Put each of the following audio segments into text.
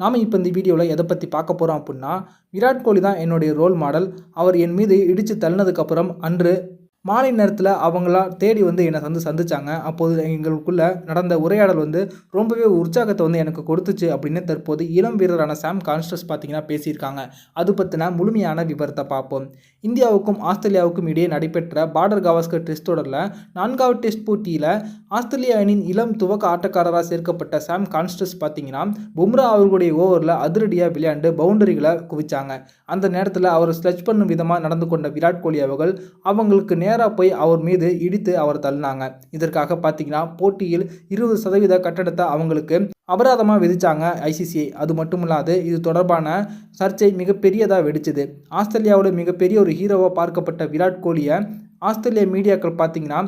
நாம் இப்போ இந்த வீடியோவில் எதை பற்றி பார்க்க போகிறோம் அப்படின்னா விராட் கோலி தான் என்னுடைய ரோல் மாடல் அவர் என் மீது இடித்து தள்ளினதுக்கப்புறம் அன்று மாலை நேரத்தில் அவங்களா தேடி வந்து என்னை வந்து சந்திச்சாங்க. அப்போது எங்களுக்குள்ளே நடந்த உரையாடல் வந்து ரொம்பவே உற்சாகத்தை வந்து எனக்கு கொடுத்துச்சு அப்படின்னு தற்போது இளம் வீரரான சாம் கான்ஸ்டஸ் பார்த்தீங்கன்னா பேசியிருக்காங்க. அது பற்றின முழுமையான விவரத்தை பார்ப்போம். இந்தியாவுக்கும் ஆஸ்திரேலியாவுக்கும் இடையே நடைபெற்ற பார்டர் கவாஸ்கர் டெஸ்ட் தொடரில் நான்காவது டெஸ்ட் போட்டியில் ஆஸ்திரேலிய அணியின் இளம் துவக்க ஆட்டக்காரராக சேர்க்கப்பட்ட சாம் கான்ஸ்டஸ் பார்த்தீங்கன்னா பும்ரா அவர்களுடைய ஓவரில் அதிரடியாக விளையாண்டு பவுண்டரிகளை குவிச்சாங்க. அந்த நேரத்தில் அவர் ஸ்லெச் பண்ணும் விதமாக நடந்து கொண்ட விராட் கோலி அவர்கள் அவங்களுக்கு நேராக போய் அவர் மீது இடித்து அவர் தள்ளினாங்க. இதற்காக பார்த்தீங்கன்னா போட்டியில் இருபது சதவீத கட்டணத்தை அவங்களுக்கு அபராதமாக விதித்தாங்க ஐசிசிஐ. அது மட்டும் இல்லாது இது தொடர்பான சர்ச்சை மிகப்பெரியதாக வெடிச்சது. ஆஸ்திரேலியாவில் மிகப்பெரிய ஒரு ஹீரோவாக பார்க்கப்பட்ட விராட் கோலியை ஆஸ்திரேலிய மீடியாக்கள் பார்த்தீங்கன்னா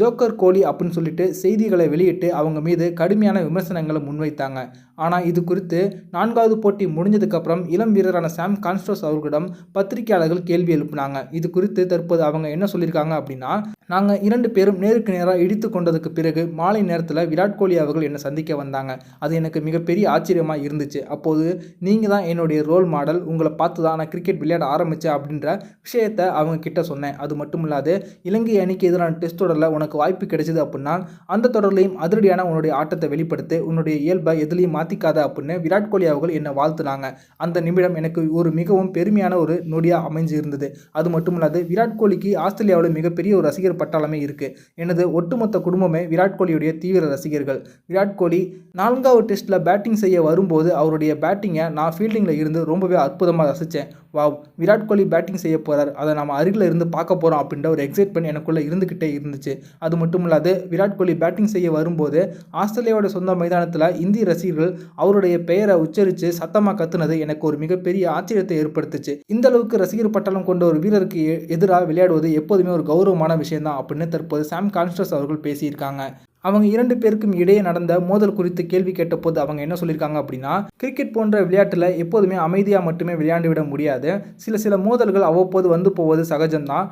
ஜோக்கர் கோலி அப்படின்னு சொல்லிட்டு செய்திகளை வெளியிட்டு அவங்க மீது கடுமையான விமர்சனங்களை முன்வைத்தாங்க. ஆனால் இது குறித்து நான்காவது போட்டி முடிஞ்சதுக்கப்புறம் இளம் வீரரான சாம் கான்ஸ்டோஸ் அவர்களிடம் பத்திரிகையாளர்கள் கேள்வி எழுப்பினாங்க. இது குறித்து தற்போது அவங்க என்ன சொல்லியிருக்காங்க அப்படின்னா நாங்கள் இரண்டு பேரும் நேருக்கு நேராக இடித்து கொண்டதுக்கு பிறகு மாலை நேரத்தில் விராட் கோலி அவர்கள் என்னை சந்திக்க வந்தாங்க. அது எனக்கு மிகப்பெரிய ஆச்சரியமாக இருந்துச்சு. அப்போது நீங்கள் தான் என்னுடைய ரோல் மாடல் உங்களை பார்த்து தான் நான் கிரிக்கெட் விளையாட ஆரம்பித்தேன் அப்படின்ற விஷயத்தை அவங்க கிட்ட சொன்னேன். அது மட்டும் இல்லாது இலங்கை அணிக்கு எதிரான டெஸ்ட் தொடரில் உனக்கு வாய்ப்பு கிடைச்சது அப்படின்னா அந்த தொடர்லையும் அதிரடியான உன்னுடைய ஆட்டத்தை வெளிப்படுத்தி உன்னுடைய இயல்பை எதுலேயும் மாற்றிக்காத அப்படின்னு விராட் கோலி அவர்கள் என்னை வாழ்த்துனாங்க. அந்த நிமிடம் எனக்கு ஒரு மிகவும் பெருமையான ஒரு நொடியாக அமைஞ்சு இருந்தது அது மட்டும் இல்லாது விராட் கோலிக்கு ஆஸ்திரேலியாவில் மிகப்பெரிய ஒரு ரசிகர் பட்டாளமே இருக்குது எனது ஒட்டுமொத்த குடும்பமே விராட் கோலியுடைய தீவிர ரசிகர்கள். விராட் கோலி நான்காவது டெஸ்ட்டில் பேட்டிங் செய்ய வரும்போது அவருடைய பேட்டிங்கை நான் ஃபீல்டிங்கில் இருந்து ரொம்பவே அற்புதமாக ரசித்தேன் வாவ் விராட் கோலி பேட்டிங் செய்ய போகிறார் அதை நம்ம அருகில் இருந்து பார்க்க போகிறோம் அப்படின்ற ஒரு எக்ஸைட்மெண்ட் எனக்குள்ளே இருந்துக்கிட்டே இருந்துச்சு. அது மட்டும் இல்லாது விராட் கோலி பேட்டிங் செய்ய வரும்போது ஆஸ்திரேலியாவோட சொந்த மைதானத்தில் இந்திய ரசிகர்கள் அவருடைய பெயரை உச்சரித்து சத்தமாக கத்துனது எனக்கு ஒரு மிகப்பெரிய ஆச்சரியத்தை ஏற்படுத்துச்சு. இந்த அளவுக்கு ரசிகர் பட்டாளம் கொண்ட ஒரு வீரருக்கு எ- எதிராக விளையாடுவது எப்போதுமே ஒரு கௌரவமான விஷயம்தான் அப்படின்னு தற்போது சாம் கான்ஸ்டர்ஸ் அவர்கள் பேசியிருக்காங்க. அவங்க இரண்டு பேருக்கும் இடையே நடந்த மோதல் குறித்து கேள்வி கேட்டபோது அவங்க என்ன சொல்லியிருக்காங்க அப்படின்னா கிரிக்கெட் போன்ற விளையாட்டில் எப்போதுமே அமைதியாக மட்டுமே விளையாண்டு விட முடியாது. சில சில மோதல்கள் அவ்வப்போது வந்து போவது சகஜம்தான்.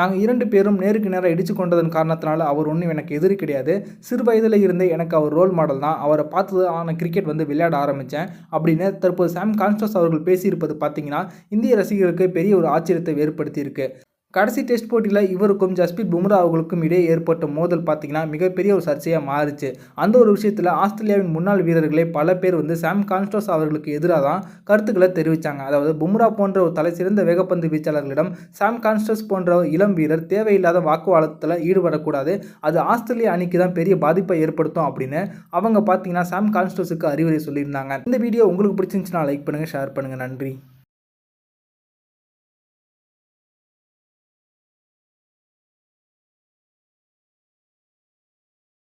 நாங்கள் இரண்டு பேரும் நேருக்கு நேராக இடித்து கொண்டதன் காரணத்தினால அவர் ஒன்றும் எனக்கு எதிரி கிடையாது. சிறு வயதில் இருந்தே எனக்கு அவர் ரோல் மாடல் தான். அவரை பார்த்து தான் நான் கிரிக்கெட் வந்து விளையாட ஆரம்பித்தேன் அப்படின்னு தற்போது சாம் கான்ஸ்டஸ் அவர்கள் பேசியிருப்பது பார்த்தீங்கன்னா இந்திய ரசிகர்களுக்கு பெரிய ஒரு ஆச்சரியத்தை ஏற்படுத்தியிருக்கு. கடைசி டெஸ்ட் போட்டியில் இவருக்கும் ஜஸ்பிரித் பும்ரா அவர்களுக்கும் இடையே ஏற்பட்ட மோதல் பார்த்தீங்கன்னா மிகப்பெரிய ஒரு சர்ச்சையாக மாறுச்சு. அந்த ஒரு விஷயத்தில் ஆஸ்திரேலியாவின் முன்னாள் வீரர்களே பல பேர் வந்து சாம் கான்ஸ்டோஸ் அவர்களுக்கு எதிராக தான் கருத்துக்களை தெரிவித்தாங்க அதாவது பும்ரா போன்ற ஒரு தலை சிறந்த வேகப்பந்து வீச்சாளர்களிடம் சாம் கான்ஸ்டோஸ் போன்ற இளம் வீரர் தேவையில்லாத வாக்குவாதத்தில் ஈடுபடக்கூடாது. அது ஆஸ்திரேலிய அணிக்கு தான் பெரிய பாதிப்பை ஏற்படுத்தும் அப்படின்னு அவங்க பார்த்தீங்கன்னா சாம் கான்ஸ்டோஸுக்கு அறிவுரை சொல்லியிருந்தாங்க. இந்த வீடியோ உங்களுக்கு பிடிச்சிருந்துச்சுன்னா லைக் பண்ணுங்கள் ஷேர் பண்ணுங்கள் நன்றி.